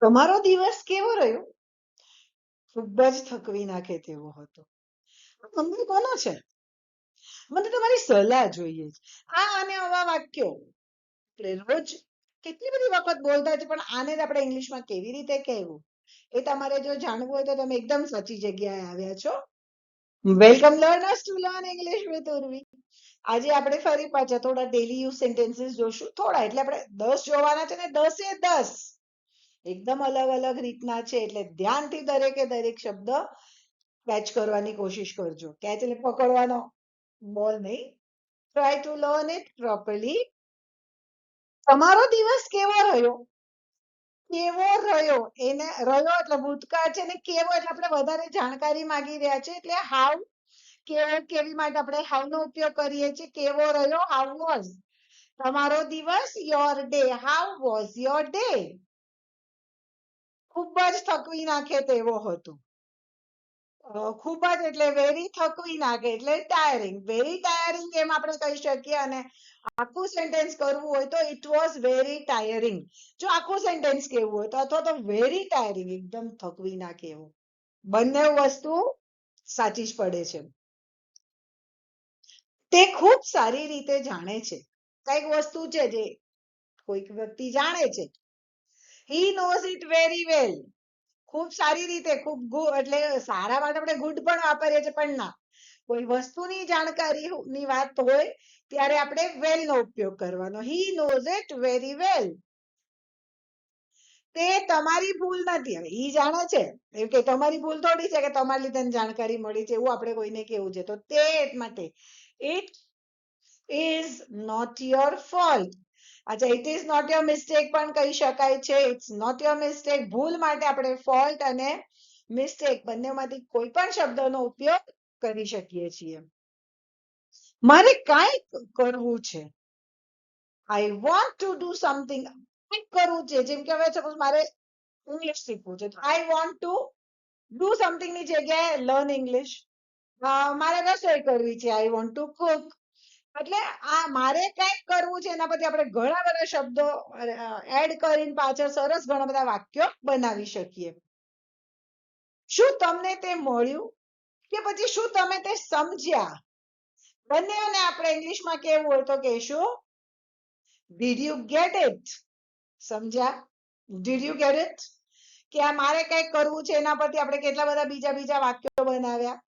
તમારો દિવસ કેવો રહ્યો? ખૂબ જ થકવી નાખે તેવો હતો. આ કોનો છે? મને તમારી સલાહ જોઈએ આ અને આવા વાક્યો. આપણે રોજ કેટલી બધી વખત બોલતા છે પણ આને જ આપણે ઇંગ્લિશમાં કેવી રીતે કહેવું? એ તમારે જો જાણવું હોય તો તમે એકદમ સાચી જગ્યાએ આવ્યા છો. Welcome learners to learn English with Urvi. આજે આપણે ફરી પાછા થોડા ડેલી યુઝ સેન્ટેન્સીસ જોશું. થોડા, એટલે આપણે દસ જોવાના છે ને, દસે દસ. એકદમ અલગ અલગ રીતના છે, એટલે ધ્યાનથી દરેકે દરેક શબ્દ કેચ કરવાની કોશિશ કરજો. કેચ એટલે પકડવાનો બોલ નહીં. Try to learn it properly તમારો દિવસ કેવો રહ્યો? કેવો રહ્યો? એને રહ્યો એટલે ભૂતકાળ છે ને કેવો? એટલે આપણે વધારે જાણકારી માંગી રહ્યા છે એટલે હાવ કેવો, કેવી માટે આપણે હાઉ નો ઉપયોગ કરીએ છીએ? કેવો રહ્યો? હાવ વોઝ તમારો દિવસ your day how was your day જ થકવી નાખે તેવો હતો. ખૂબ જ એટલે વેરી થકવી નાખે, એટલે ટાયરિંગ વેરી ટાયરિંગ એમ આપણે કહી શકીએ અને આખું સેન્ટેન્સ કરવું હોય તો ઇટ વોઝ વેરી ટાયરિંગ જો આખું સેન્ટેન્સ કેવું હોય તો અથવા તો વેરી ટાયરિંગ એકદમ થકવી નાખે એવું. બંને વસ્તુ સાચી જ પડે છે. તે ખૂબ સારી રીતે જાણે છે. કંઈક વસ્તુ છે જે કોઈક વ્યક્તિ જાણે છે. He knows it very well ખૂબ સારી રીતે, ખૂબ એટલે સારા માટે આપણે ગુડ પણ વાપરીએ છીએ, પણ ના. કોઈ વસ્તુની જાણકારી ની વાત હોય, ત્યારે આપણે વેલ નો ઉપયોગ કરવાનો. He knows it very well તે તમારી ભૂલ નથી. હવે ઈ જાણે છે. એમ કે તમારી ભૂલ થોડી છે કે તમારી લીધે જાણકારી મળી છે, એવું આપણે કોઈને કેવું છે. તો તે માટે it is not your fault અચ્છા it is not your mistake પણ કહી શકાય છે. ઇટ્સ નોટ યોર મિસ્ટેક ભૂલ માટે આપણે ફોલ્ટ અને મિસ્ટેક બંનેમાંથી કોઈ પણ શબ્દનો ઉપયોગ કરી શકીએ છીએ. મારે કાંઈ કરવું છે. I want to do something કરવું છે. જેમ કે હવે સપોઝ મારે ઇંગ્લિશ શીખવું છે. આઈ વોન્ટ ટુ ડુ સમથિંગની જગ્યાએ લર્ન ઇંગ્લિશ મારે રસોઈ કરવી છે. આઈ વોન્ટ ટુ કુક એટલે આ મારે કંઈક કરવું છે, એના પરથી આપણે ઘણા બધા શબ્દો એડ કરીને પાછળ સરસ ઘણા બધા વાક્યો બનાવી શકીએ. શું તમને તે મળ્યું? કે પછી શું તમે તે સમજ્યા? બંને આપણે ઇંગ્લિશમાં કેવું હોય તો કહેશું? ડીડ યુ ગેટ ઇટ સમજ્યા? ડીડ યુ ગેટ ઇટ કે આ મારે કંઈક કરવું છે, એના પરથી આપણે કેટલા બધા બીજા બીજા વાક્યો બનાવ્યા?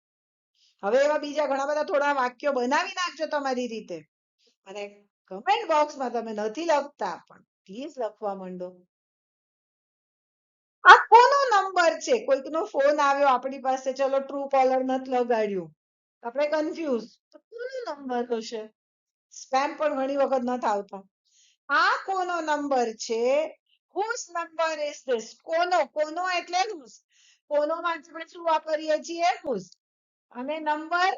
હવે એવા બીજા ઘણા બધા થોડા વાક્યો બનાવી નાખજો તમારી રીતે. અને કમેન્ટ બોક્સમાં તમે નથી લખતા, પણ પ્લીઝ લખવા માંડો. આ કોનો નંબર છે? કોઈકનો ફોન આવ્યો આપણી પાસે, ચલો ટ્રુ કોલર નથી લગાડ્યું. આપણે કન્ફ્યુઝ તો કોનો નંબર હશે? સ્પેમ પણ ઘણી વખત નથી આવતા. આ કોનો નંબર છે? whose નંબર ઇઝ ધીસ કોનો? કોનો એટલે whose? કોનો માં આપણે શું વાપરીએ છીએ? whose? અને નંબર,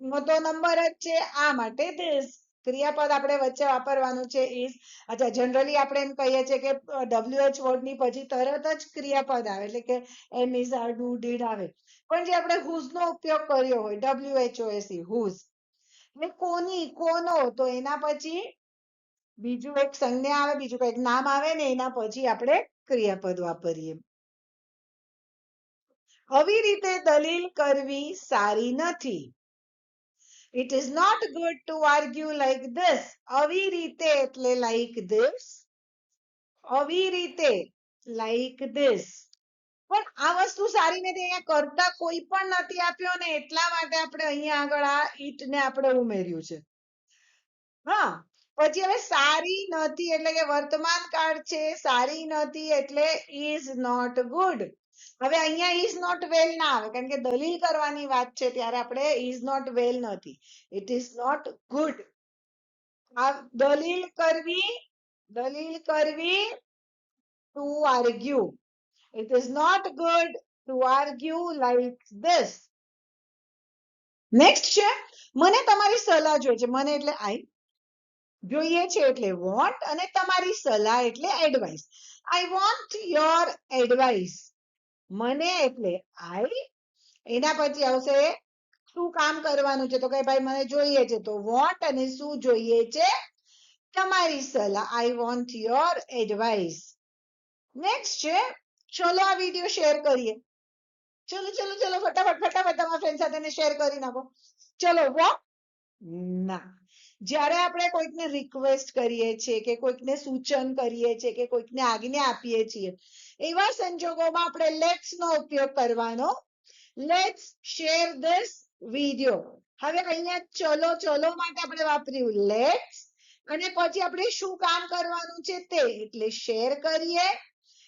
મોટો નંબર જ છે આ માટે ધીસ ક્રિયાપદ આપણે વચ્ચે વાપરવાનું છે ઇઝ અચ્છા જનરલી આપણે એમ કહીએ છીએ કે, WH વર્ડની પછી તરત જ ક્રિયાપદ આવે, એટલે કે am is are do did આવે. પણ જે આપણે હુઝનો ઉપયોગ કર્યો હોય WHOSE. હુઝ એટલે કોની, કોનો, તો એના પછી બીજું એક સંજ્ઞા આવે, બીજું કંઈક નામ આવે ને એના પછી આપણે ક્રિયાપદ વાપરીએ. આવી રીતે દલીલ કરવી સારી નથી. It is not good to argue like this આવી રીતે એટલે લાઈક ધીસ આવી રીતે લાઈક ધીસ પણ આ વસ્તુ સારી નથી. અહીંયા કરતા કોઈ પણ નથી આપ્યો ને એટલા માટે આપણે અહીંયા આગળ આ ઈટ ને આપણે ઉમેર્યું છે. હા, પછી હવે સારી નથી એટલે કે વર્તમાન કાળ છે, સારી નથી એટલે ઇઝ નોટ ગુડ હવે અહીંયા ઇઝ નોટ વેલ ના આવે, કારણ કે દલીલ કરવાની વાત છે ત્યારે આપણે ઇઝ નોટ વેલ નથી. ઇટ ઇઝ નોટ ગુડ દલીલ કરવી દલીલ કરવી to argue it is not good to argue like this next છે, મને તમારી સલાહ જોઈએ છે. મને એટલે આઈ જોઈએ છે એટલે વોન્ટ અને તમારી સલાહ એટલે advice I want your advice મને એટલે આઈ, એના પછી આવશે શું કામ કરવાનું છે? તો કે ભાઈ મને જોઈએ છે. તો વોન્ટ અને શું જોઈએ છે? તમારી સલાહ. I want your advice next છે, ચલો આ વીડિયો શેર કરીએ. ચલો ચલો ચલો, ફટાફટ ફટાફટ તમારા ફ્રેન્ડ સાથે શેર કરી નાખો. ચલો વોટ ના. જ્યારે આપણે કોઈકને રિક્વેસ્ટ કરીએ છીએ કે કોઈકને સૂચન કરીએ છીએ કે કોઈકને આજ્ઞા આપીએ છીએ, એવા સંજોગોમાં આપણે લેટ્સ નો ઉપયોગ કરવાનો. લેટ્સ શેર ધીસ વીડિયો હવે અહીંયા ચલો ચલો માટે આપણે વાપર્યું લેટ્સ અને પછી આપણે શું કામ કરવાનું છે તે, એટલે શેર કરીએ,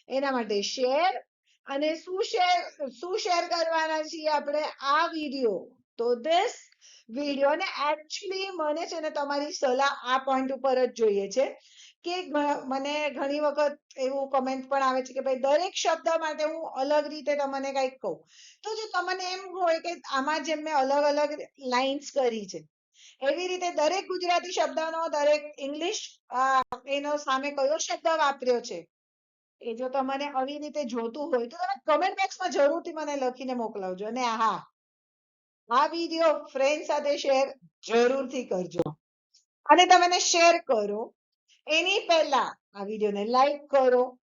એના માટે શેર અને શું શેર શું શેર કરવાના છીએ આપણે આ વીડિયો તો ધીસ વીડિયો એકચ્યુઅલી મને છે ને તમારી સલાહ આ પોઈન્ટ ઉપર જ જોઈએ છે. કે મને ઘણી વખત એવું કમેન્ટ પણ આવે છે કે ભાઈ દરેક શબ્દ માટે હું અલગ રીતે તમને કંઈક કહું. તો જો તમને એમ હોય કે આમાં જેમ મેં અલગ અલગ લાઇન્સ કરી છે, એવી રીતે દરેક ગુજરાતી શબ્દનો દરેક ઇંગ્લિશ એનો સામે કયો શબ્દ વાપર્યો છે, એ જો તમને આવી રીતે જોતું હોય તો તમે કમેન્ટ બોક્સમાં જરૂરથી મને લખીને મોકલાવજો. અને હા આ વીડિયો ફ્રેન્ડ સાથે શેર જરૂરથી કરજો. અને તમે શેર કરો. એની પહેલા આ વિડીયોને લાઈક કરો.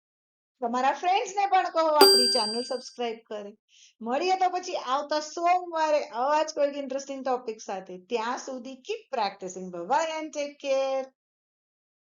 તમારા ફ્રેન્ડ્સને પણ કહો, આપણી ચેનલ સબસ્ક્રાઇબ કરે. મળીએ તો પછી આવતા સોમવારે આવા જ કોઈક ઇન્ટરેસ્ટિંગ ટોપિક સાથે. ત્યાં સુધી keep practising bye and take care